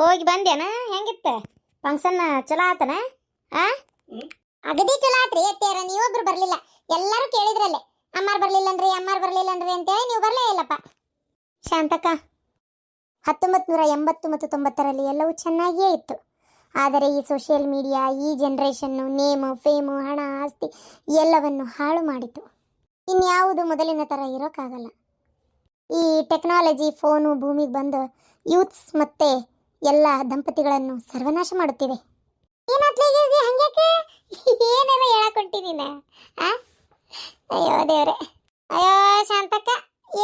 ಹೋಗಿ ಬಂದೇನ? ಹೆಂಗಿತ್ತ? ಫಂಕ್ಷನ್ ಚಲೋ ಆತನ? ಆ? ಅಗದಿ ಚಲೋ ಆತ್ರಿ ಅತ್ತೆಯರ ನೀವೊಬ್ರು ಬರ್ಲಿಲ್ಲ. ಎಲ್ಲರೂ ಕೇಳಿದ್ರಲ್ಲೇ ಅಮ್ಮಾರ್ ಬರ್ಲಿಲ್ಲನ್ರಿ ಅಮ್ಮಾರ್ ಬರ್ಲಿಲ್ಲನ್ರಿ ಅಂತೇಳಿ ನೀವು ಬರ್ಲೇ ಇಲ್ಲಪ್ಪ. ಶಾಂತಕ್ಕ ಹತ್ತೊಂಬತ್ತು ನೂರ ಎಂಬತ್ತು ಮತ್ತು ತೊಂಬತ್ತರಲ್ಲಿ ಎಲ್ಲವೂ ಚೆನ್ನಾಗಿಯೇ ಇತ್ತು. ಆದರೆ ಈ ಸೋಷಿಯಲ್ ಮೀಡಿಯಾ ಈ ಜನ್ರೇಷನ್ನು ನೇಮು ಫೇಮು ಹಣ ಆಸ್ತಿ ಎಲ್ಲವನ್ನು ಹಾಳು ಮಾಡಿತು. ಇನ್ಯಾವುದು ಮೊದಲಿನ ಥರ ಇರೋಕ್ಕಾಗಲ್ಲ. ಈ ಟೆಕ್ನಾಲಜಿ ಫೋನು ಭೂಮಿಗೆ ಬಂದು ಯೂತ್ಸ್ ಮತ್ತೆ ಎಲ್ಲ ದಂಪತಿಗಳನ್ನು ಸರ್ವನಾಶ ಮಾಡುತ್ತಿವೆ. ಏನಾರ ಹೇಳಕೊಂಟಿದ್ದೀನ ಆ? ಅಯ್ಯೋ ದೇವ್ರೆ, ಅಯ್ಯೋ ಶಾಂತಕ್ಕ,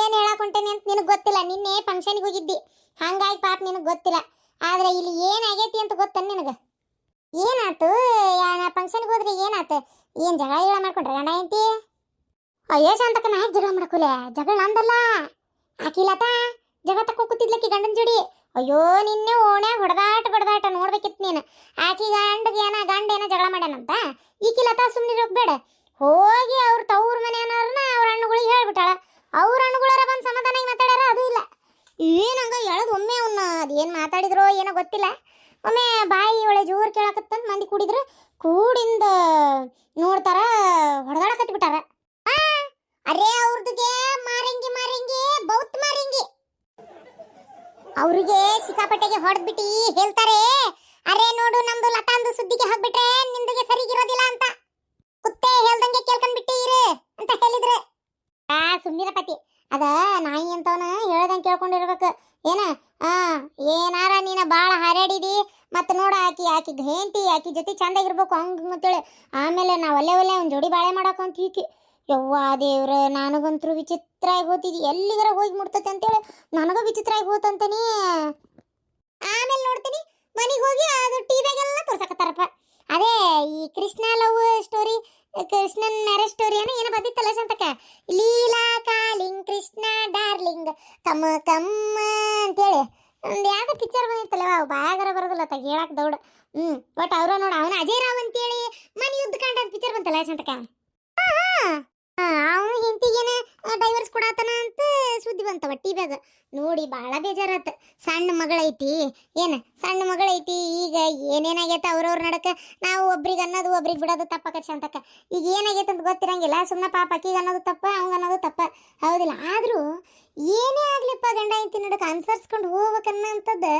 ಏನು ಹೇಳಕೊಂಟೇನಿ ಅಂತ ನಿನಗೆ ಗೊತ್ತಿಲ್ಲ. ನಿನ್ನೆ ಫಂಕ್ಷನ್ಗೆ ಹೋಗಿದ್ದಿ. ಹಂಗಾಗಿ ಪಾಪ ನಿನಗೆ ಗೊತ್ತಿಲ್ಲ. ಆದ್ರೆ ಇಲ್ಲಿ ಏನಾಗೈತಿ ಅಂತ ಗೊತ್ತೇನು ನಿನಗೆ? ಏನಾತು? ಫಂಕ್ಷನ್ಗೆ ಹೋದ್ರೆ ಏನಾತು? ಏನು ಜಗಳ ಗಿಗಳ ಮಾಡ್ಕೊಂಡ್ರೆ ಗಂಡ ಐತಿ ಅಯ್ಯೋ ಶಾಂತಕ್ಕ, ನಾ ಜಗಳ ಮಾಡ್ಕೊಲೆ ಜಗಳ ನಂದಲ್ಲ. ಆಕಿಲತ ಜಗಳ ತಕೋ ಕೂತಿದ್ಲಕ್ಕಿ ಗಂಡನ ಜೋಡಿ? ಅಯ್ಯೋ, ನಿನ್ನೆ ಓಣೆ ಹೊಡೆದಾಟ ಬಡದಾಟ ನೋಡ್ಬೇಕಿತ್ತು ನೀನು. ಆಕಿ ಗಂಡಗೆ ಏನ ಗಂಡ ಏನೋ ಜಗಳ ಮಾಡ್ಯಾನಂತ? ಈಕಿ ಲತಾ ಸುಮ್ಮನೆ ಹೋಗ್ಬೇಡ ಹೋಗಿ ಅವ್ರ ತವ್ರ ಮನೆಯವ್ರನ್ನ ಅವ್ರ ಹಣ್ಣುಗಳಿಗೆ ಹೇಳ್ಬಿಟ್ಟಾಳ. ಅವ್ರ ಹಣ್ಣುಗಳರ ಬಂದು ಸಮಾಧಾನಾಗಿ ಮಾತಾಡ್ಯಾರ, ಅದು ಇಲ್ಲ. ಏನಂಗ ಹೇಳೋದು ಒಮ್ಮೆ ಅವನ್ನ ಅದೇನು ಮಾತಾಡಿದ್ರೋ ಏನೋ ಗೊತ್ತಿಲ್ಲ. ಒಮ್ಮೆ ಬಾಯಿ ಒಳ್ಳೆ ಜೋರು ಕೇಳಕತ್ತಂತ ಮಂದಿ ಕೂಡಿದ್ರು. ಕೂಡಿಂದ ನೋಡ್ತಾರ ಹೊಡೆದಾಡಕತ್ಬಿಟ್ಟಾರ. ಅರೇ ಅವ್ರದ್ಗೆ ಮಾರಂಗಿ ಮಾರಂಗಿ ಮಾರಂಗಿ ಅವ್ರಿಗೆ ಸಿಕ್ಕಾಪಟ್ಟೆಗೆ ಹೊಡೆದ್ಬಿಟ್ಟು ಹೇಳ್ತಾರೆ. ಅರೆ ನೋಡು ನಮ್ದು ಲತಾಂದು ಸುದ್ದಿಗೆ ಹಾಕ್ಬಿಟ್ರೆ ನಿಂದಿಗೆ ಸರಿಗಿರೋದಿಲ್ಲ ಅಂತ. ಕುತ್ತೆ ಹೇಳ್ದಂಗೆ ಇರು ಅಂತ ಹೇಳಿದ್ರೆ. ಆ ಸುಮ್ಮನಿರ ಪತಿ. ಅದ ನಾಯಿ ಅಂತವನ ಹೇಳ್ದಂಗೆ ಕೇಳ್ಕೊಂಡಿರ್ಬೇಕು. ಏನ? ಆ, ಏನಾರ ನೀನ ಬಾಳ ಹಾರಾಡಿದಿ ಮತ್ತೆ ನೋಡ ಆಕಿ ಆಕಿ ಹೆಂಡತಿ, ಆಕಿ ಜೊತೆ ಚಂದಾಗಿರ್ಬೇಕು ಹಂಗ ಅಂತೇಳಿ ಆಮೇಲೆ ನಾವು ಒಲ್ಲೆ ಒಲ್ಲೆ ಒಂದು ಜೋಡಿ ಬಾಳೆ ಮಾಡಾಕ ಅಂತ ಈಕಿ. ಯವ್ವ ದೇವ್ರ ನನಗಂತೂ ವಿಚಿತ್ರ ಆಗಿ ಹೋತಿದ್ದಿ ಎಲ್ಲಿಗಾರ ಹೋಗಿ ಮುಟ್ತೈತೆ ಅಂತೇಳಿ ನನಗೂ ವಿಚಿತ್ರ ಆಗಿ ಹೋತಂತಾನೆ ಆಮೇಲೆ ನೋಡ್ತೀನಿ, ಮನೆಗೆ ಹೋಗಿ ಅದು ಟಿವಿಯಾಗೆಲ್ಲ ತೋರ್ಸಕತ್ತಾರಪ್ಪ. ಅದೇ ಈ Krishna love story Krishnan marriage story ಏನೋ ಏನೋ ಬಂದಿತ್ತಲ್ಲ ಸಂತಕ ಲೀಲಾ ಕಾಲಿಂಗ್, ಕೃಷ್ಣ ಡಾರ್ಲಿಂಗ್ ಕಮ್ಮ ಕಮ್ಮ ಅಂತೇಳಿ. ಒಂದು ಯಾವುದೋ ಪಿಕ್ಚರ್ ಬಂದಿತ್ತಲ್ಲ ಅವು ಬಾಯಾಗರ ಬರೋದಿಲ್ಲ ತಗ ಹೇಳಕ್ ದೌಡ. ಹ್ಞೂ ಬಟ್ ಅವ್ರ ನೋಡ, ಅವನ ಅಜಯ್ ರಾವ್ ಅಂತೇಳಿ ಮನೆ ಯುದ್ಧ ಕಂಡ ಪಿಕ್ಚರ್ ಬಂತಲ್ಲ ಶಾಂತಕ ಅವನು ಹೆಂಡತಿಗೇನೆ ಡೈವರ್ಸ್ ಕೊಡಾತನ ಅಂತ ಸುದ್ದಿ ಬಂತವ ಟಿವ್ಯಾಗ ನೋಡಿ ಭಾಳ ಬೇಜಾರಾತ. ಸಣ್ಣ ಮಗಳೈತಿ, ಏನು ಸಣ್ಣ ಮಗಳೈತಿ, ಈಗ ಏನೇನಾಗೈತೆ ಅವ್ರವ್ರ ನಡಕ, ನಾವು ಒಬ್ರಿಗೆ ಅನ್ನೋದು ಒಬ್ರಿಗೆ ಬಿಡೋದು ತಪ್ಪಾಕತ್ತೆ ಶಾಂತಕ್ಕ ಈಗ ಏನಾಗೈತೆ ಅಂತ ಗೊತ್ತಿರಂಗಿಲ್ಲ ಸುಮ್ಮನೆ ಪಾಪ ಅಕ್ಕಿಗೆ ಅನ್ನೋದು ತಪ್ಪ, ಅವಂಗ ಅನ್ನೋದು ತಪ್ಪ. ಹೌದಿಲ್ಲ, ಆದರೂ ಏನೇ ಆಗ್ಲಿಪ್ಪ ಗಂಡ ಐತಿ ನಡಕ ಅನ್ಸರ್ಸ್ಕೊಂಡು ಹೋಗ್ಬೇಕನ್ನಂಥದ್ದು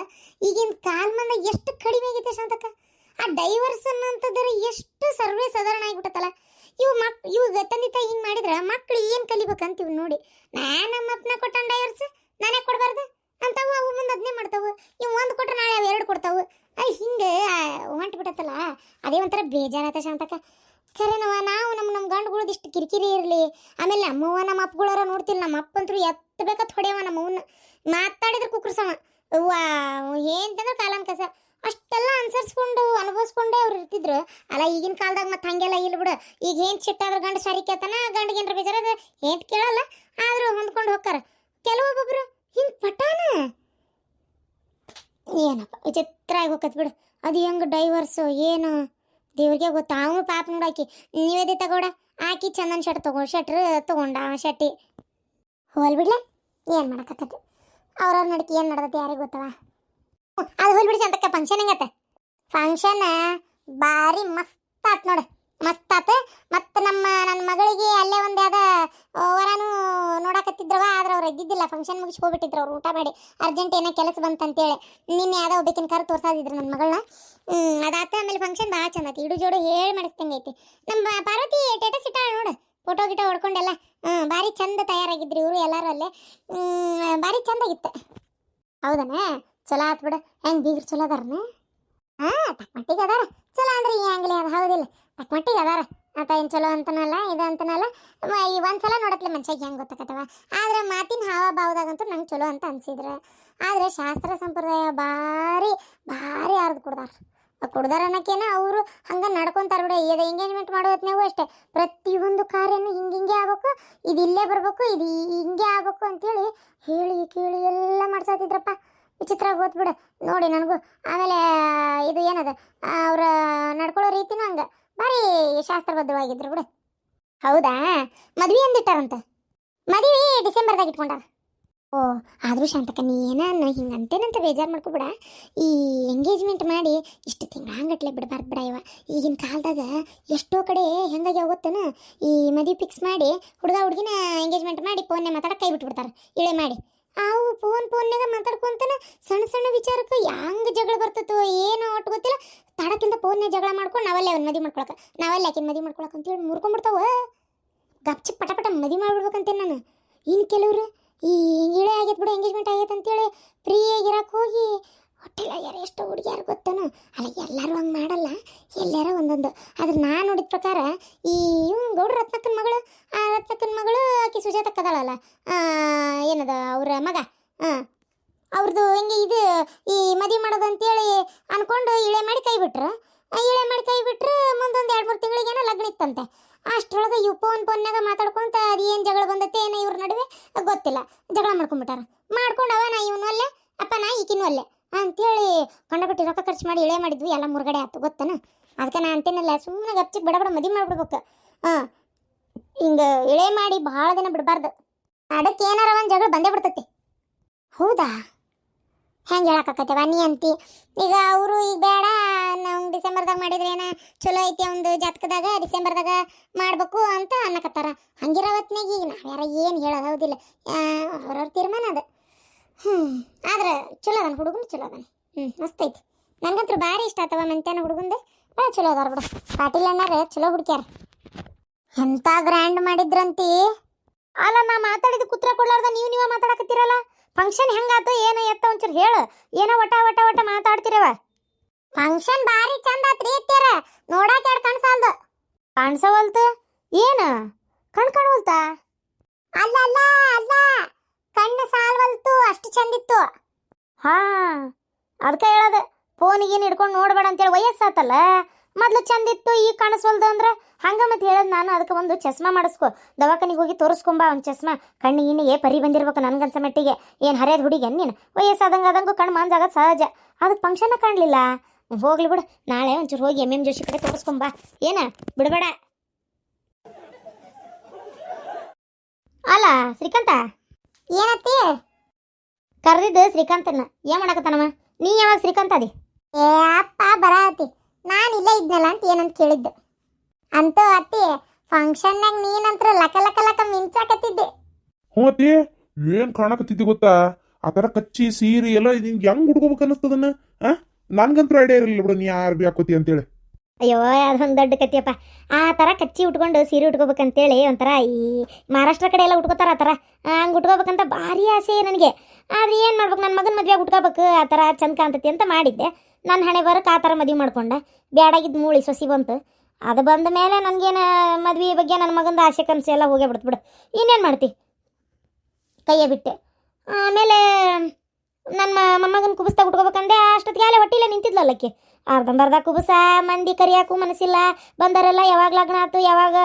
ಈಗಿನ ಕಾಲ್ಮಂದ ಎಷ್ಟು ಕಡಿಮೆ ಆಗೈತೆ ಶಾಂತಕ್ಕ. ಆ ಡೈವರ್ಸ್ ಅನ್ನೋಂಥದ್ರ ಎಷ್ಟು ಸರ್ವೇ ಸಾಧಾರಣ ಆಗಿಬಿಟ್ಟತ್ತಲ್ಲ. ಇವು ಮಕ್, ಇವಾಗ ತಂದೆ ತಾಯಿ ಹಿಂಗೆ ಮಾಡಿದ್ರೆ ಮಕ್ಳು ಏನು ಕಲಿಬೇಕಂತ ಇವ್ ನೋಡಿ. ನಾ ನಮ್ಮ ಅಪ್ಪನ ಕೊಟ್ಟಂಡ ಡೈವರ್ಸ್ ನಾನೇ ಕೊಡಬಾರ್ದು? ಅಂತವು, ಅವು ಮುಂದೆ ಅದನ್ನೇ ಮಾಡ್ತಾವು. ಇವು ಒಂದು ಕೊಟ್ಟರೆ ನಾಳೆ ಅವು ಎರಡು ಕೊಡ್ತಾವು. ಅಯ್ಯ ಹಿಂಗೆ ಹೊಂಟ್ ಬಿಟ್ಟತ್ತಲ್ಲ ಅದೇ ಒಂಥರ ಬೇಜಾರಾತ ಶಾಂತಕ ಖರೇನವ ನಾವು ನಮ್ಮ ನಮ್ಮ ಗಂಡುಗಳದ್ದು ಇಷ್ಟು ಕಿರಿಕಿರಿ ಇರಲಿ. ಆಮೇಲೆ ನಮ್ಮವ್ವ ನಮ್ಮ ಅಪ್ಪಗಳರ ನೋಡ್ತಿಲ್ಲ ನಮ್ಮ ಅಪ್ಪಂತರು ಎತ್ತಬೇಕತ್ ಹೊಡೆಯವ ನಮ್ಮ ಅವನ್ನ ಮಾತಾಡಿದ್ರೆ ಕುಕ್ರಸವ. ಅವ್ವ ಏನಂತಂದ್ರೆ ಕಾಲಂ ಕಸ. ಅಷ್ಟೆಲ್ಲ ಅನ್ಸರ್ಸ್ಕೊಂಡು, ಅನುಭವಿಸ್ಕೊಂಡೇ ಅವ್ರು ಇರ್ತಿದ್ರು. ಅಲ್ಲ, ಈಗಿನ ಕಾಲದಾಗ ಮತ್ತೆ ಹಂಗೆಲ್ಲ ಇಲ್ಲ ಬಿಡು. ಈಗ ಏನ್ ಗಂಡ ಸರಿ ಕೇಳ್ತಾನ, ಗಂಡಿಗೆ ಏನ್ರ ಬೇಜಾರದ ಏನ್ ಕೇಳಲ್ಲ. ಆದ್ರೂ ಹೊಂದ್ಕೊಂಡು ಹೋಗ್ತಾರ ಕೆಲವೊಬ್ಬೊಬ್ರು ಹಿಂಗ್ ಪಟಾನ. ಏನಪ್ಪ, ವಿಚಿತ್ರ ಆಗಿ ಹೋಗತ್ ಬಿಡು. ಅದು ಹೆಂಗ್ ಡೈವರ್ಸು ಏನು? ದೇವ್ರಿಗೆ ಗೊತ್ತಾವು ಅವನು ಪಾಪ ನೋಡಾಕಿ ನೀವೇದಿ ತಗೋಡ? ಆಕಿ ಚಂದನ್ ಶರ್ಟ್ ತಗೋ ಶರ್ಟ್ ತಗೊಂಡ ಶರ್ಟಿ. ಹೋಲ್ ಬಿಡ್ಲೆ. ಏನು ಮಾಡಕತ್ತೈತಿ? ಅವ್ರವ್ರ ನಡಕಿ ಏನು ನಡ್ದೈತಿ ಯಾರಿಗೆ ಗೊತ್ತವ? ಅದು ಹೋಲ್ ಬಿಡಿ ಅಂತಕ್ಕ ಫಂಕ್ಷನ್ ಹೆಂಗತ್ತ ಫಂಕ್ಷನ್ ಭಾರಿ ಮಸ್ತ್ ಆತ್ ನೋಡು. ಮಸ್ತ್ ಆತ. ಮತ್ತು ನಮ್ಮ ನನ್ನ ಮಗಳಿಗೆ ಅಲ್ಲೇ ಒಂದು ಯಾವ್ದ ವರನು ನೋಡಕತ್ತಿದ್ರವ ಆದ್ರೆ ಅವ್ರು ಇದ್ದಿದ್ದಿಲ್ಲ ಫಂಕ್ಷನ್ ಮುಗಿಸಿ ಹೋಗ್ಬಿಟ್ಟಿದ್ರು ಅವ್ರು ಊಟ ಮಾಡಿ. ಅರ್ಜೆಂಟ್ ಏನೋ ಕೆಲಸ ಬಂತಂತೇಳಿ. ನಿನ್ನೆ ಯಾವ್ದೋ ಒಬ್ಬಕಿನ ಕರು ತೋರ್ಸಾದಿದ್ರು ನನ್ನ ಮಗಳನ್ನ ಅದಾತ ಆಮೇಲೆ ಫಂಕ್ಷನ್ ಭಾಳ ಚಂದ ಐತಿ ಇಡು ಜೋಡು ಹೇಳಿ ಮಾಡಿಸ್ದಂಗೆ ನಮ್ಮ ಪಾರ್ವತಿ ಟೇಟಸ್ ಇಟ್ಟಾಳ ನೋಡು. ಫೋಟೋ ಗಿಟೋ ಹೊಡ್ಕೊಂಡೆಲ್ಲ. ಹ್ಞೂ ಭಾರಿ ಚಂದ ತಯಾರಾಗಿದ್ರು ಇವರು ಎಲ್ಲರೂ ಅಲ್ಲೇ. ಭಾರಿ ಚಂದಾಗಿತ್ತು. ಹೌದನ? ಚಲೋ ಆತ್ ಬಿಡು. ಹೆಂಗ್ ಬೀಗ್ರ ಚಲೋ ಅದಾರ ಹಾ ತಕ್ಕಮಟ್ಟಿಗೆ ಅದಾರ. ಚಲೋ ಅಂದ್ರೆ ಈ ಅಂಗಲಿ ಅದು, ಹೌದಿಲ್ಲ. ತಕ್ಕಮಟ್ಟಿಗೆ ಅದಾರ. ಆತ ಏನು ಚಲೋ ಅಂತನಲ್ಲ, ಇದು ಅಂತನಲ್ಲ. ಈ ಒಂದ್ಸಲ ನೋಡತ್ಲೆ ಮನ್ಷಿಗೆ ಹೆಂಗೆ ಗೊತ್ತಾಗತ್ತವ ಆದ್ರೆ ಮಾತಿನ ಹಾವ ಭಾವದಾಗಂತೂ ನಂಗೆ ಚಲೋ ಅಂತ ಅನ್ಸಿದ್ರೆ. ಆದ್ರೆ ಶಾಸ್ತ್ರ ಸಂಪ್ರದಾಯ ಭಾರಿ ಭಾರಿ ಅರ್ದು ಕೊಡ್ದಾರ. ಕುಡ್ದಾರ ಅನ್ನಕೇನ ಅವರು ಹಂಗೆ ನಡ್ಕೊಂತಾರ ಬಿಡ. ಇದು ಎಂಗೇಜ್ಮೆಂಟ್ ಮಾಡೋ ಅಷ್ಟೇ. ಪ್ರತಿಯೊಂದು ಕಾರ್ಯನೂ ಹಿಂಗೆ ಹಿಂಗೆ ಆಗ್ಬೇಕು, ಇದು ಇಲ್ಲೇ ಬರ್ಬೇಕು, ಇದು ಹಿಂಗೆ ಆಗ್ಬೇಕು ಅಂತೇಳಿ ಹೇಳಿ ಕೇಳಿ ಎಲ್ಲ ಮಾಡ್ಸಾತಿದ್ರಪ್ಪ. ವಿಚಿತ್ರ ಬಿಡು ನೋಡಿ ನನಗೂ. ಆಮೇಲೆ, ಇದು ಏನದ? ಅವ್ರ ನಡ್ಕೊಳ್ಳೋ ರೀತಿನೂ ಹಂಗೆ. ಭಾರಿ ಶಾಸ್ತ್ರಬದ್ಧವಾಗಿದ್ರು ಬಿಡು. ಹೌದಾ? ಮದ್ವೆ ಎಂದಿಟ್ಟಾರಂತ? ಮದುವೆ ಡಿಸೆಂಬರ್ದಾಗ ಇಟ್ಕೊಂಡಾರ? ಓ, ಆದರೂ ಶಾಂತಕ್ಕ ಹಿಂಗೆ ಅಂತೇನಂತ ಬೇಜಾರು ಮಾಡ್ಕೊಬಿಡ. ಈ ಎಂಗೇಜ್ಮೆಂಟ್ ಮಾಡಿ ಇಷ್ಟು ತಿಂಗಳಂಗಟ್ಲೆ ಬಿಡಬಾರ್ದು ಬಿಡ ಇವ. ಈಗಿನ ಕಾಲದಾಗ ಎಷ್ಟೋ ಕಡೆ ಹೆಂಗಾಗಿ ಗೊತ್ತೇನ ಈ ಮದುವೆ ಫಿಕ್ಸ್ ಮಾಡಿ ಹುಡುಗ ಹುಡುಗಿನ ಎಂಗೇಜ್ಮೆಂಟ್ ಮಾಡಿ ಫೋನ್ನೇ ಮಾತಾಡಕ್ಕೆ ಕೈ ಬಿಟ್ಬಿಡ್ತಾರೆ. ಇಳೆ ಮಾಡಿ. ಅವು ಫೋನ್ ಫೋನ್ನಾಗ ಮಾತಾಡ್ಕೊಂತಾನ ಸಣ್ಣ ಸಣ್ಣ ವಿಚಾರಕ್ಕೆ ಹೆಂಗೆ ಜಗಳ ಬರ್ತತೋ ಏನೋ ಒಟ್ಟು ಗೊತ್ತಿಲ್ಲ. ತಡಕ್ಕಿಂತ ಫೋನ್ನಾಗ ಜಗಳ ಮಾಡ್ಕೊಂಡು ನಾವಲ್ಲೇ ಅವ್ನ ಮದಿ ಮಾಡ್ಕೊಳಕ. ನಾವಲ್ಲೇ ಆಕಿನ ಮದಿ ಮಾಡ್ಕೊಳಕ ಅಂತೇಳಿ ಮುರ್ಕೊಂಡ್ಬಿಡ್ತಾವ ಗಪ್ಚಿ ಪಟ ಪಟ ಮದಿ ಮಾಡ್ಬಿಡ್ಬೇಕಂತೇನೆ ನಾನು. ಇನ್ನು ಕೆಲವರು ಈ ಇಳೆ ಆಗೈತೆ ಬಿಡು ಎಂಗೇಜ್ಮೆಂಟ್ ಆಗೈತೆ ಅಂತೇಳಿ ಫ್ರೀಯಾಗಿರಕ್ಕೆ ಹೋಗಿ ಹೊಟ್ಟೆಲ್ಲ ಯಾರು ಎಷ್ಟೋ ಹುಡುಗಿಯಾರು ಗೊತ್ತೇನು? ಅಲ್ಲ ಎಲ್ಲರೂ ಹಂಗೆ ಮಾಡಲ್ಲ. ಎಲ್ಲರ ಒಂದೊಂದು. ಆದ್ರೆ ನಾನು ನೋಡಿದ ಪ್ರಕಾರ ಈ ಇವ್ನು ಗೌಡ್ರ ರತ್ನಕ್ಕನ ಮಗಳು ಆ ರತ್ನಕ್ಕನ ಮಗಳು ಆಕೆ ಸುಜಾತ ಅದಾಳಲ್ಲ ಆ, ಏನದ ಅವ್ರ ಮಗ? ಹಾಂ ಅವ್ರದ್ದು ಹೆಂಗೆ ಇದು ಈ ಮದುವೆ ಮಾಡೋದು ಅಂತೇಳಿ ಅನ್ಕೊಂಡು ಇಳೆ ಮಾಡಿ ಕೈ ಬಿಟ್ರು. ಆ ಇಳೆ ಮಾಡಿ ಕೈ ಬಿಟ್ರು ಮುಂದೊಂದು ಎರಡು ಮೂರು ತಿಂಗಳಿಗೇನೋ ಲಗ್ನ ಇತ್ತಂತೆ. ಅಷ್ಟರೊಳಗೆ ಇವು ಫೋನ್ ಫೋನ್ಯಾಗ ಮಾತಾಡ್ಕೊಂತ ಅದು ಏನು ಜಗಳ ಬಂದತ್ತೆ ಏನೋ ಇವ್ರ ನಡುವೆ ಗೊತ್ತಿಲ್ಲ. ಜಗಳ ಮಾಡ್ಕೊಂಬಿಟ್ಟಾರ ಮಾಡ್ಕೊಂಡವ ನಾ ಇವನು ಅಲ್ಲೇ ಅಪ್ಪ ನಾ ಈಕಿನೂ ಅಲ್ಲೇ. ಅಂತೇಳಿ ಕಂಡಪಟ್ಟಿ ರೊಕ್ಕ ಖರ್ಚು ಮಾಡಿ ಇಳೆ ಮಾಡಿದ್ವಿ, ಎಲ್ಲ ಮುರುಗಡೆ ಆಯ್ತು, ಗೊತ್ತನ? ಅದಕ್ಕೆ ನಾ ಅಂತೇನಲ್ಲ ಸುಮ್ಮನೆ ಗಪ್ಚಿಗೆ ಬಡ ಬಡ ಮದುವೆ ಮಾಡ್ಬಿಡ್ಬೇಕು. ಹಾಂ, ಹಿಂಗೆ ಇಳೆ ಮಾಡಿ ಭಾಳ ದಿನ ಬಿಡಬಾರ್ದು. ಅದಕ್ಕೆ ಏನಾರ ಒಂದು ಜಗಳ ಬಂದೇ ಬಿಡ್ತೈತಿ. ಹೌದಾ? ಹೆಂಗೆ ಹೇಳಕ್ಕಾಕತ್ತವ ನೀ ಅಂತಿ? ಈಗ ಅವರು ಈಗ ಬೇಡ, ನಾವು ಡಿಸೆಂಬರ್ದಾಗ ಮಾಡಿದ್ರೆ ಏನ ಚಲೋ ಐತಿ ಒಂದು ಜಾತಕದಾಗ, ಡಿಸೆಂಬರ್ದಾಗ ಮಾಡ್ಬೇಕು ಅಂತ ಅನ್ನಕತ್ತಾರ. ಹಂಗಿರೋ ಹೊತ್ನಾಗ ಈಗ ನಾವು ಯಾರ ಏನು ಹೇಳೋದು ಹೌದಿಲ್ಲ. ಅವ್ರವ್ರ ತೀರ್ಮಾನ ಅದು. ಹ್ಞೂ ಆದ್ರೆ ಚಲೋ ಅದಾನ ಹುಡುಗನು ಚಲೋ ಅದಾನ. ಹ್ಞೂ ಮಸ್ತ್ ಐತಿ. ನನಗಂತೂ ಭಾರಿ ಇಷ್ಟ ಆತವ ಮಂತ್ಯಾನ ಹುಡುಗಂದು. ಭಾಳ ಚಲೋ ಅದಾರ ಬಿಡು. ಪಾಟೀಲ್ ಅಣ್ಣಾರ ಚಲೋ ಹುಡುಕ್ಯಾರ. ಎಂತ ಗ್ರ್ಯಾಂಡ್ ಮಾಡಿದ್ರಂತಿ? ಅಲ್ಲ ನಾ ಮಾತಾಡಿದ ಕುತ್ರ ಕೊಡ್ಲಾರ್ದ ನೀವು ನೀವ ಮಾತಾಡಕತ್ತೀರಲ್ಲ? ಫಂಕ್ಷನ್ ಹೆಂಗಾತು, ಏನು ಎತ್ತ ಒಂಚೂರು ಹೇಳು. ಏನೋ ಒಟ ಒಟ ಒಟ ಮಾತಾಡ್ತಿರವ. ಫಂಕ್ಷನ್ ಭಾರಿ ಚಂದ ಆತ್ರಿ ಎತ್ತೀರ ನೋಡಾಕ ಎರಡು ಕಣ್ಸಾಲ್ದು. ಕಾಣ್ಸವಲ್ತು? ಏನು? ಕಣ್ ಕಾಣವಲ್ತ? ಅಲ್ಲ ಅಲ್ಲ ಅಲ್ಲ ಕಣ್ಣು ಸಾಲ್ವಲ್ತು ಅಷ್ಟು ಚಂದಿತ್ತು ಹಾ ಅದಕ್ಕೆ ಹೇಳೋದು ಫೋನಿಗೇನು ಹಿಡ್ಕೊಂಡು ನೋಡಬೇಡ ಅಂತೇಳಿ ವಯಸ್ಸಾತಲ್ಲ? ಮೊದ್ಲು ಚಂದಿತ್ತು ಈಗ ಕಾಣಿಸ್ವಲ್ದು ಅಂದ್ರೆ ಹಂಗ ಮತ್ತೆ ಹೇಳೋದು ನಾನು. ಅದಕ್ಕೆ ಒಂದು ಚಸ್ಮಾ ಮಾಡಿಸ್ಕೊ. ದವಾಖಾನಿಗೆ ಹೋಗಿ ತೋರಿಸ್ಕೊಂಬ ಒಂದು ಚಸ್ಮಾ. ಕಣ್ಣು ಇನ್ನೇ ಪರಿ ಬಂದಿರ್ಬೇಕು ನನ್ಗನ್ಸ ಮಟ್ಟಿಗೆ. ಏನು ಹರಿಯೋದು ಹುಡುಗಿ ನೀನು? ವಯಸ್ಸಾದಂಗೆ ಆದಂಗೂ ಕಣ್ಣು ಮಾಂಜಾಗೋದು ಸಹಜ. ಅದಕ್ಕೆ ಫಂಕ್ಷನ್ ಕಾಣಲಿಲ್ಲ. ಹೋಗ್ಲಿ ಬಿಡು. ನಾಳೆ ಒಂಚೂರು ಹೋಗಿ ಎಂ ಎಂ ಜೋಶಿ ಕಡೆ ತೋರಿಸ್ಕೊಂಬ. ಏನ? ಬಿಡಬೇಡ. ಅಲ್ಲ ಶ್ರೀಕಾಂತ? ಏನತ್ತಿ? ಕರೆದಿದ್ದು ಶ್ರೀಕಾಂತನ ಏನ್ ಮಾಡಕತ್ತಾನವ? ನೀ ಯಾವಾಗ ಶ್ರೀಕಾಂತ ಅದಿ? ಏ ಅಪ್ಪ ಬರಾತಿ ನಾನು ಇಲ್ಲೇ ಇದ್ನಲ್ಲ ಅಂತ ಏನಂತ ಕೇಳಿದ್ದು. ಅಂತೂ ಅತ್ತಿ ಫಂಕ್ಷನ್ನಾಗ ನೀನಂತ್ರ ಲಕ ಲಕ ಲಕ ಮಿಂಚಾಕತ್ತಿದ್ದೆ. ಹ್ಞೂ ಅತ್ತಿ ಏನು ಕಾಣಕತ್ತಿದ್ದಿ ಗೊತ್ತಾ? ಆ ಥರ ಕಚ್ಚಿ ಸೀರೆ ಎಲ್ಲ ನಿಂಗೆ ಹೆಂಗೆ ಉಡ್ಕೋಬೇಕು ಅನ್ನಿಸ್ತದನ್ನ ಆ? ನನ್ಗಂತೂ ಐಡಿಯಾ ಇರಲಿಲ್ಲ ಬಿಡು ನೀ ಯಾರು ಹಾಕೋತಿ ಅಂತೇಳಿ. ಅಯ್ಯೋ ಅದೊಂದು ದೊಡ್ಡ ಕತ್ತಿಯಪ್ಪ ಆ ಥರ ಕಚ್ಚಿ ಉಟ್ಕೊಂಡು ಸೀರೆ ಉಟ್ಕೋಬೇಕಂತೇಳಿ ಒಂಥರ ಈ ಮಹಾರಾಷ್ಟ್ರ ಕಡೆ ಎಲ್ಲ ಉಟ್ಕೋತಾರ ಆ ಥರ ಹಂಗೆ ಉಟ್ಕೋಬೇಕಂತ ಭಾರಿ ಆಸೆ ನನಗೆ. ಆದ್ರೆ ಏನು ಮಾಡ್ಬೇಕು? ನನ್ನ ಮಗನ ಮದುವೆ ಉಟ್ಕೋಬೇಕು ಆ ಥರ ಚಂದ ಕಾಣ್ತೈತಿ ಅಂತ ಮಾಡಿದ್ದೆ. ನನ್ನ ಹಣೆ ಬರಕ್ಕೆ ಆ ಥರ ಮದುವೆ ಮಾಡ್ಕೊಂಡೆ. ಬ್ಯಾಡಾಗಿದ್ದು ಮೂಳಿ ಸೊಸಿ ಬಂತು. ಅದು ಬಂದ ಮೇಲೆ ನನಗೇನು ಮದುವೆ ಬಗ್ಗೆ ನನ್ನ ಮಗಂದು ಆಸೆ, ಕನಸು ಎಲ್ಲ ಹೋಗೇ ಬಿಡ್ತು ಬಿಡು. ಇನ್ನೇನು ಮಾಡ್ತಿ? ಕೈಯೇ ಬಿಟ್ಟೆ. ಆಮೇಲೆ ನನ್ನ ಮೊಮ್ಮಗನ ಕುಬಸ್ತಾ ಉಟ್ಕೋಬೇಕಂದೆ ಅಷ್ಟೊತ್ತಿಗೆ ಅಲ್ಲೇ ಹೊಟ್ಟಿಲೆ ನಿಂತಿದ್ಲಲ್ಲ ಆಕಿ ಅರ್ಧಂಬರ್ಧ ಕುಬಸ, ಮಂದಿ ಕರಿಯಾಕು ಮನಸ್ಸಿಲ್ಲ. ಬಂದರೆಲ್ಲ ಯಾವಾಗ ಲಗ್ನ ಆತು, ಯಾವಾಗ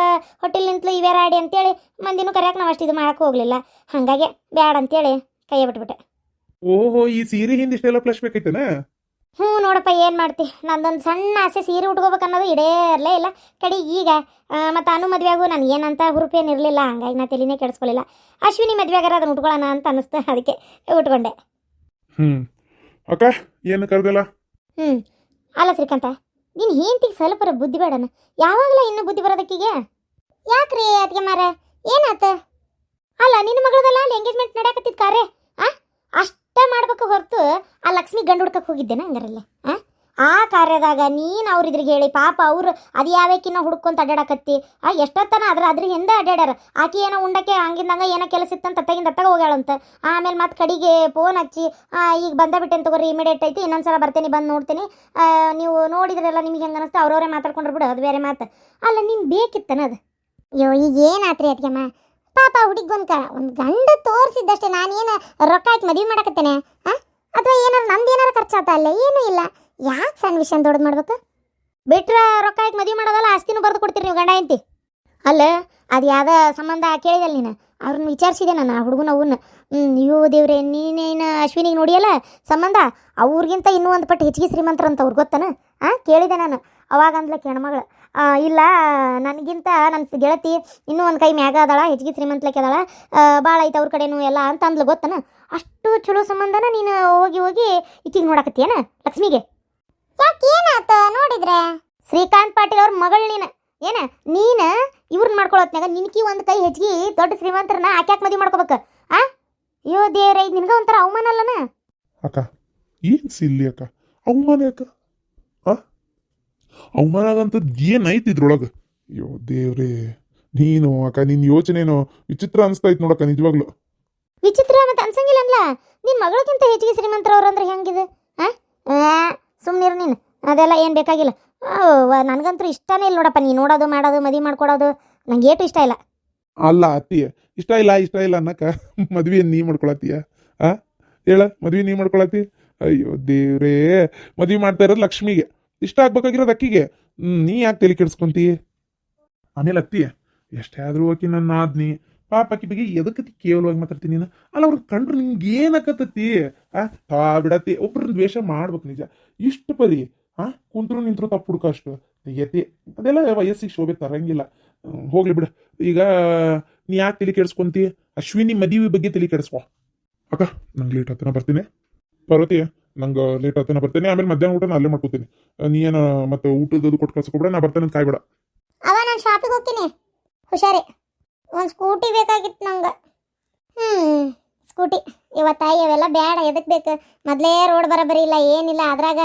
ಹೊಟ್ಟಿಲ್ ನಿಂತಲು, ಇವೇ ರಾಡಿ ಅಂತೇಳಿ ಮಂದಿನೂ ಕರಿಯಾಕ ನಾವು ಅಷ್ಟು ಇದು ಮಾಡಕ್ಕೆ ಹೋಗಲಿಲ್ಲ. ಹಾಗಾಗಿ ಬ್ಯಾಡ ಅಂತೇಳಿ ಕೈಯ ಬಿಟ್ಬಿಟ್ಟೆ. ಓಹೋ ಈ ಸೀರೆ ಹಿಂದೆ ಇಷ್ಟೆಲ್ಲ ಫ್ಲಶ್ ಬೇಕೈತೇನ ಹ್ಞೂ ನೋಡಪ್ಪ ಏನು ಮಾಡ್ತಿ? ನಂದೊಂದು ಸಣ್ಣ ಆಸೆ ಸೀರೆ ಉಟ್ಕೋಬೇಕು ಅನ್ನೋದು ಇಡೇರ್ಲೇ ಇಲ್ಲ. ಕಡಿ ಈಗ ಮತ್ತು ಅನು ಮದುವೆಯಾಗು ನಾನು ಏನಂತ ಹುರುಪೇನು ಇರಲಿಲ್ಲ ಹಂಗಾಗಿ ನಾ ತಲೆನೇ ಕೆಡಿಸ್ಕೊಳ್ಳಿಲ್ಲ ಅಶ್ವಿನಿ ಮದುವೆಗಾರ ಅದನ್ನು ಉಟ್ಕೊಳ್ಳೋಣ ಅಂತ ಅನ್ನಿಸ್ತು ಅದಕ್ಕೆ ಉಟ್ಕೊಂಡೆ. ಹ್ಞೂ ಅಕ್ಕ ಏನು ಕರೆದಲ್ಲ? ಹ್ಞೂ ಅಲ್ಲ ಶ್ರೀಕಾಂತ ನೀನು ಹೆಂಡ್ತಿಗೆ ಸ್ವಲ್ಪ ಬುದ್ಧಿ ಬೇಡನ? ಯಾವಾಗಲ ಇನ್ನೂ ಬುದ್ಧಿ ಬರೋದಕ್ಕಿಗೆ? ಯಾಕ್ರಿ ಅದಕ್ಕೆ ಮಾರ? ಏನಾತ? ಅಲ್ಲ ನಿನ್ನ ಮಗಳದಲ್ಲ ಅಲ್ಲಿ ಎಂಗೇಜ್ಮೆಂಟ್ ನಡೆಯಕತ್ತಿದ್ ಕಾರ್ಯ ಅಷ್ಟ ಮಾಡ್ಬೇಕು ಹೊರತು ಆ ಲಕ್ಷ್ಮಿ ಗಂಡು ಹುಡ್ಕಕ್ಕೆ ಹೋಗಿದ್ದೇನೆ ಹಂಗಾರಲ್ಲೇ, ಆ? ಕಾರ್ಯದಾಗ ನೀನು ಅವ್ರಿದ್ರಿಗೆ ಹೇಳಿ, ಪಾಪ ಅವರು ಅದು ಯಾವ್ಯಾಕಿನ್ನ ಹುಡ್ಕೊಂತ ಅಡ್ಡಾಡಕತ್ತಿ ಆ, ಎಷ್ಟೊತ್ತನ ಅದ್ರ ಅದ್ರ ಹಿಂದೆ ಅಡ್ಡಾಡ್ಯಾರ ಆಕಿ ಏನೋ ಉಂಡಕ್ಕೆ ಹಂಗಿಂದಂಗ ಏನೋ ಕೆಲಸ ಇತ್ತಂತ ತತ್ತಗಿಂದ ತಗ ಹೋಗ್ಯಾಳಂತ. ಆಮೇಲೆ ಮತ್ತೆ ಕಡೆಗೆ ಫೋನ್ ಹಚ್ಚಿ ಈಗ ಬಂದ ಬಿಟ್ಟೆನ್ ತಗೋರಿ ಇಮಿಡಿಯೇಟ್ ಐತಿ ಇನ್ನೊಂದ್ಸಲ ಬರ್ತೀನಿ, ಬಂದು ನೋಡ್ತೀನಿ. ನೀವು ನೋಡಿದ್ರಲ್ಲ, ನಿಮ್ಗೆ ಹೆಂಗೆ ಅನಿಸ್ತು? ಅವ್ರವರೇ ಮಾತಾಡ್ಕೊಂಡ್ರು ಬಿಡು, ಅದು ಬೇರೆ ಮಾತು. ಅಲ್ಲ, ನಿನ್ ಬೇಕಿತ್ತನ ಅದು? ಅಯ್ಯೋ, ಈಗ ಏನಾತ್ರಿ ಅದಕ್ಕೆಮ್ಮ ಪಾಪ ಹುಡುಗ ಕ ಒಂದು ಗಂಡ ತೋರಿಸಿದ್ದಷ್ಟೇ ನಾನೇನು ರೊಕ್ಕ ಹಾಕಿ ಮದುವೆ ಮಾಡಕತ್ತೇನೆ ಹಾಂ ಅಥವಾ ಏನಾರು ನಂದು ಏನಾರು ಖರ್ಚಾತ ಅಲ್ಲ? ಏನೂ ಇಲ್ಲ. ಯಾಕೆ ಸಣ್ಣ ವಿಷಯ ದೊಡ್ಡದು ಮಾಡ್ಬೇಕು? ಬಿಟ್ರೆ ರೊಕ್ಕ ಹಾಕಿ ಮದುವೆ ಮಾಡೋದಲ್ಲ, ಆಸ್ತಿನೂ ಬರೆದು ಕೊಡ್ತೀರಿ ನೀವು ಗಂಡ ಐತಿ ಅಲ್ಲ, ಅದು ಯಾವ್ದ ಸಂಬಂಧ ಕೇಳಿದಲ್ಲ ನೀನು? ಅವ್ರನ್ನ ವಿಚಾರಿಸಿದೆ ನಾನು ಆ ಹುಡುಗನ ಅವನ್ನ ಅಯ್ಯೋ ದೇವ್ರೆ ನೀನೇನು ಅಶ್ವಿನಿಗೆ ನೋಡಿಯಲ್ಲ ಸಂಬಂಧ? ಅವ್ರಿಗಿಂತ ಇನ್ನೂ ಒಂದು ಪಟ್ಟು ಹೆಚ್ಚಿಗೆ ಶ್ರೀಮಂತರಂತ ಅವ್ರಿಗೆ ಗೊತ್ತಾನ? ಹಾಂ ಕೇಳಿದೆ ನಾನು. ಅವಾಗ ಅಂದ್ಲಕ್ಕೆ ಹೆಣ್ಮಗಳು ಇಲ್ಲ ನನಗಿಂತ ನನ್ನ ಗೆಳತಿ ಇನ್ನೂ ಒಂದು ಕೈ ಮ್ಯಾಗ ಅದಾಳ ಹೆಚ್ಚಿಗೆ ಶ್ರೀಮಂತಲಕ್ಕೆ ಅದಾಳ. ಭಾಳ ಐತೆ ಅವ್ರ ಕಡೆನೂ ಎಲ್ಲ ಅಂತ ಅಂದ್ಲು ಗೊತ್ತನ? ಅಷ್ಟು ಚಲೋ ಸಂಬಂಧನ ನೀನು ಹೋಗಿ ಹೋಗಿ ಈಕಿಗೆ ನೋಡಕತ್ತೀಯನ ಲಕ್ಷ್ಮಿಗೆ? ಯಾಕೆ ಏನಾತ ನೋಡಿದ್ರೆ? ಶ್ರೀಕಾಂತ್ ಪಾಟೀಲ್ ಅವ್ರ ಮಗಳು ನೀನು. ಏನ ನೀನು ಇವ್ರನ್ನ ಮಾಡ್ಕೊಳತ್ನಾಗ ನಿನ್ಕಿ ಒಂದು ಕೈ ಹೆಚ್ಚಿಗೆ ದೊಡ್ಡ ಶ್ರೀಮಂತರನ್ನ ಆಕ್ಯಾಕ್ ಮದುವೆ ಮಾಡ್ಕೋಬೇಕು. ಆ? ಅಯ್ಯೋ ದೇವ್ರೈ ಇದು ನಿನಗ ಒಂಥರ ಅವಮಾನ ಅಲ್ಲನ? ಅಕ್ಕ ಏನ್ ಸಿಲ್ಲಿ ಅಕ್ಕ? ಅವಮಾನ ಅಕ್ಕ ಅವಮಾನ ಏನ್ ಏನೈತಿ ಇದ್ರೊಳಗೆ? ಅಯ್ಯೋ ದೇವ್ರೇ ನೀನು ಅಕ್ಕ ನಿನ್ನ ಯೋಚನೆನೋ ವಿಚಿತ್ರ ಅನ್ಸ್ತಾ ನೋಡಕ್ಕ ನಿಜವಾಗ್ಲು. ವಿಚಿತ್ರ ಮತ್ತೆ ಅನ್ಸಂಗಿಲ್ಲ ಅನ್ಲ ನಿನ್ ಮಗಳಕ್ಕಿಂತ ಹೆಚ್ಚಿಗೆ ಶ್ರೀಮಂತರವ್ರು ಅಂದ್ರೆ ಹೆಂಗಿದೆ? ಸುಮ್ಮನಿರು ನೀನು. ಅದೆಲ್ಲ ಏನು ಬೇಕಾಗಿಲ್ಲ. ನನಗಂತೂ ಇಷ್ಟನೇ ಇಲ್ಲ ನೋಡಪ್ಪ. ನೀ ನೋಡೋದು ಮಾಡೋದು ಮದುವೆ ಮಾಡ್ಕೊಡೋದು ನಂಗೆ ಏಟು ಇಷ್ಟ ಇಲ್ಲ. ಅಲ್ಲ ಅತ್ತಿಯ ಇಷ್ಟ ಇಲ್ಲ ಇಷ್ಟ ಇಲ್ಲ ಅನ್ನಕ್ಕ ಮದ್ವೆ ನೀ ಮಾಡ್ಕೊಳತ್ತೀಯ? ಆ? ಹೇಳ ಮದ್ವೆ ನೀ ಮಾಡ್ಕೊಳತ್ತಿ? ಅಯ್ಯೋ ದೇವ್ರೇ ಮದ್ವೆ ಮಾಡ್ತಾ ಇರೋದು ಲಕ್ಷ್ಮಿಗೆ. ಇಷ್ಟ ಆಗ್ಬೇಕಾಗಿರೋದು ಅಕ್ಕಿಗೆ. ನೀ ಯಾಕೆ ತಲೆ ಕೆಡಿಸ್ಕೊಂತಿ? ಆಮೇಲೆ ಅತ್ತಿ, ಎಷ್ಟೇ ಆದ್ರೂ ಆಕಿ ನನ್ನ ಆದ್ನಿ. ಪಾಪ ಆಕಿ ಬಗ್ಗೆ ಎದಕ್ಕತಿ ಕೇವಲವಾಗಿ ಮಾತಾಡ್ತೀನಿ ನೀನು? ಅಲ್ಲ ಅವ್ರಿಗೆ ಕಂಡ್ರೆ ನಿಂಗೆ ಏನಕ್ಕತ್ತತಿ ಆ ತಾ ಬಿಡತ್ತಿ. ಒಬ್ರನ್ನ ದ್ವೇಷ ಮಾಡ್ಬೇಕು ನಿಜ. ಇಷ್ಟು ಪರಿ ಆ, ಕುಂತ್ರು ನಿಂತ್ರು ತಪ್ಪು ಹುಡುಕ ಅಷ್ಟು. ತೆಗಿಯತಿ ಅದೆಲ್ಲ ವಯಸ್ಸಿಗೆ ಶೋಭೆ ತರಂಗಿಲ್ಲ. ಹೋಗ್ಲಿ ಬಿಡು. ಈಗ, ನೀ ಯಾಕೆ ತಲೆ ಕೆಡಿಸ್ಕೊಂತಿ? ಅಶ್ವಿನಿ ಮದುವೆ ಬಗ್ಗೆ ತಲೆ ಕೆಡಿಸ್ಕೊ. ಅಕ್ಕ, ನಂಗೆ ಲೇಟ್ ಹತ್ತಿರ ಬರ್ತೀನಿ. ಪಾರ್ವತಿ ನಂಗೆ ಲೇಟ್ ಆತನ ಬರ್ತೇನೆ. ಆಮೇಲೆ ಮಧ್ಯಾಹ್ನ ಊಟ ಅಲ್ಲೇ ಮಾಡ್ಕೋತೀನಿ. ನೀ ಏನು, ಮತ್ತೆ ಊಟದ ಕೊಟ್ಟು ಕಳ್ಸ್ಕೊಬಿಡ ನಾ ಬರ್ತೇನೆ ಅಂತ ಕಾಯ್ಬೇಡ. ಅವ ನಾನು ಶಾಪಿಗೆ ಹೋಗ್ತೀನಿ. ಹುಷಾರಿ. ಒಂದು ಸ್ಕೂಟಿ ಬೇಕಾಗಿತ್ತು ನಂಗೆ. ಹ್ಞೂ ಸ್ಕೂಟಿ. ಇವತ್ತಾಯಿ ಅವೆಲ್ಲ ಬೇಡ ಎದಕ್ಕೆ ಬೇಕು? ಮೊದಲೇ ರೋಡ್ ಬರಬರಿ ಇಲ್ಲ, ಏನಿಲ್ಲ. ಅದ್ರಾಗ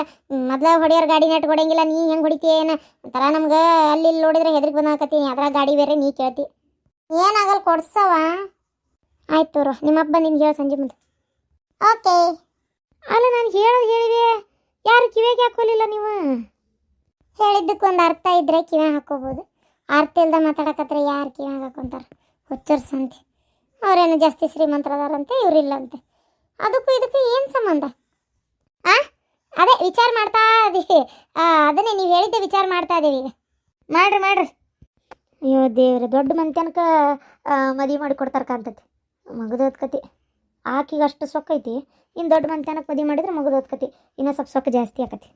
ಮೊದಲ ಹೊಡಿಯೋರು ಗಾಡಿ ನೆಟ್ ಹೊಡೆಯಂಗಿಲ್ಲ ನೀ ಹೆಂಗೆ ಹೊಡಿತೀಯ ಏನು? ಒಂಥರ ನಮ್ಗೆ ಅಲ್ಲಿ ಇಲ್ಲಿ ನೋಡಿದ್ರೆ ಹೆದರಿಗೆ ಬಂದಾಕತ್ತೀನಿ. ಅದ್ರಾಗ ಗಾಡಿ ಬೇರೆ ನೀ ಕೇಳ್ತಿ. ಏನಾಗಲ್ಲ ಕೊಡ್ಸವ? ಆಯ್ತು ತೋರು. ನಿಮ್ಮಪ್ಪ ನಿನ್ಗೆ ಹೇಳು ಸಂಜೆ ಮುಂದೆ. ಓಕೆ ಅಲ್ಲ, ನಾನು ಹೇಳೋದು ಹೇಳಿದೆ. ಯಾರು ಕಿವಿಗೆ ಹಾಕೋಲಿಲ್ಲ ನೀವು? ಹೇಳಿದ್ದಕ್ಕೊಂದು ಅರ್ಥ ಇದ್ರೆ ಕಿವಿ ಹಾಕೋಬೋದು. ಅರ್ಥ ಇಲ್ದ ಮಾತಾಡಕತ್ರ ಯಾರು ಕಿವಿ ಹಾಕೊಂತಾರ ಹುಚ್ಚರ್ ಸಂತೆ ಅವ್ರೇನು ಜಾಸ್ತಿ ಶ್ರೀಮಂತರದಾರಂತೆ ಇವರಿಲ್ಲಂತೆ ಅದಕ್ಕೂ ಇದಕ್ಕೂ ಏನು ಸಂಬಂಧ? ಆ? ಅದೇ ವಿಚಾರ ಮಾಡ್ತಾ ಇದೀವಿ. ಅದನ್ನೇ ನೀವು ಹೇಳಿದ್ದೆ ವಿಚಾರ ಮಾಡ್ತಾ ಇದ್ದೀವಿ ಈಗ. ಮಾಡ್ರಿ ಮಾಡ್ರಿ. ಅಯ್ಯೋ ದೇವ್ರಿ, ದೊಡ್ಡ ಮಂತ್ಯನಕ ಮದುವೆ ಮಾಡಿ ಕೊಡ್ತಾರೆ ಕಾಂತತಿ ಕತಿ ಆಕಿಗೆ ಅಷ್ಟು ಸೊಕ್ಕೈತಿ ಇನ್ನು ದೊಡ್ಡ ಮನೆತನಕ್ಕೆ ಮದುವೆ ಮಾಡಿದ್ರೆ ಮಗು ಓದ್ಕತಿ ಇನ್ನೂ ಸ್ವಲ್ಪ ಸೊಕ್ಕ ಜಾಸ್ತಿ ಆಕತಿ.